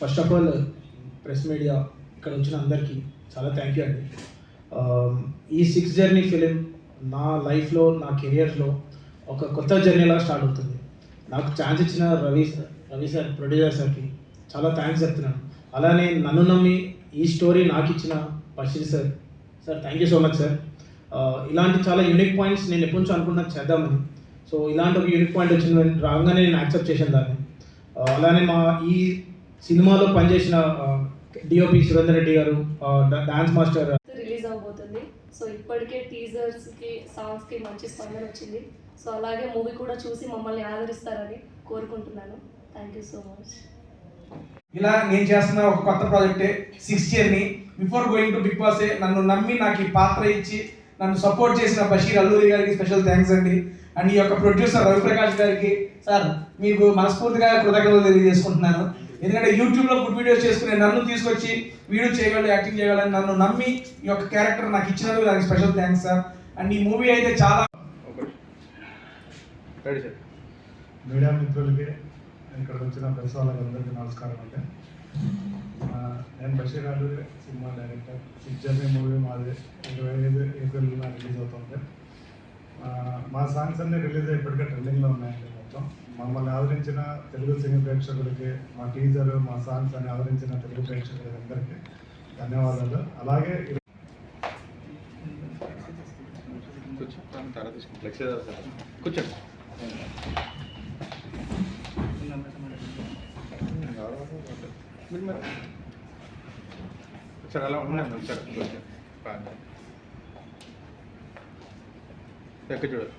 First of all press media ఇక్కడ వచ్చిన అందరికీ చాలా థ్యాంక్ యూ అండి. Um, ఈ సిక్స్ జర్నీ ఫిలిం నా లైఫ్లో నా కెరియర్లో ఒక కొత్త జర్నీలా స్టార్ట్ అవుతుంది. నాకు ఛాన్స్ ఇచ్చిన Ravi sir Ravi sir producer సార్కి చాలా థ్యాంక్స్ చెప్తున్నాను. అలానే నన్ను నమ్మి ఈ స్టోరీ నాకు ఇచ్చిన Basheer sir sir thank you so much sir ఇలాంటి చాలా యూనిక్ పాయింట్స్ నేను ఎప్పటి నుంచో అనుకున్నాను చేద్దామని సో ఇలాంటి ఒక యూనిక్ పాయింట్ వచ్చింది రాగానే నేను యాక్సెప్ట్ చేశాను దాన్ని. Uh, అలానే మా ఈ సినిమాలో పనిచేసిన డిఓపి సురేందర్ రెడ్డి గారు డాన్స్ మాస్టర్. రిలీజ్ అవబోతుంది సో ఇప్పటికే టీజర్స్కి సాంగ్స్కి మంచి స్పందన వచ్చింది. సో అలాగే మూవీ కూడా చూసి మమ్మల్ని ఆదరిస్తారని కోరుకుంటున్నాను. Thank you so much. ఇలా నేను చేస్తున్న ఒక కొత్త ప్రాజెక్టే six ఇయర్ని before going to Bigg Boss నన్ను నమ్మి నాకు ఈ పాత్ర ఇచ్చి నన్ను సపోర్ట్ చేసిన బషీర్ అల్లూరి గారికి స్పెషల్ థ్యాంక్స్ అండి. అండ్ ఈ యొక్క ప్రొడ్యూసర్ రవిప్రకాష్ గారికి సార్ మీకు మనస్ఫూర్తిగా కృతజ్ఞతలు తెలియజేసుకుంటున్నాను. ఎందుకంటే యూట్యూబ్లో ఫుడ్ వీడియోస్ చేసుకునే నన్ను తీసుకొచ్చి వీడియో చేయగలడు యాక్టింగ్ చేయగలని నన్ను నమ్మి ఈ యొక్క క్యారెక్టర్ నాకు ఇచ్చినందుకు దానికి స్పెషల్ థ్యాంక్స్ సార్. అండ్ ఈ మూవీ అయితే చాలా మీడియా మిత్రులకి ఇక్కడ వచ్చిన ప్రెస్ వాళ్ళందరికీ నమస్కారం అండి. నేను Basheer Ali cinema director. Six journey movie మాది ఇరవై ఐదు ఏప్రిల్న రిలీజ్ అవుతుంది. మా సాంగ్స్ అన్నీ రిలీజ్ అయ్యి ఇప్పటికే ట్రెండింగ్లో ఉన్నాయండి మొత్తం. మమ్మల్ని ఆదరించిన తెలుగు సినీ ప్రేక్షకులకి మా టీజర్ మా సాంగ్స్ అని ఆదరించిన తెలుగు ప్రేక్షకులకి అందరికీ ధన్యవాదాలు. అలాగే కూర్చో సార్ కూర్చోండి. మీరు సార్ అలా ఉన్నాను సార్ కొంచెం బాగా.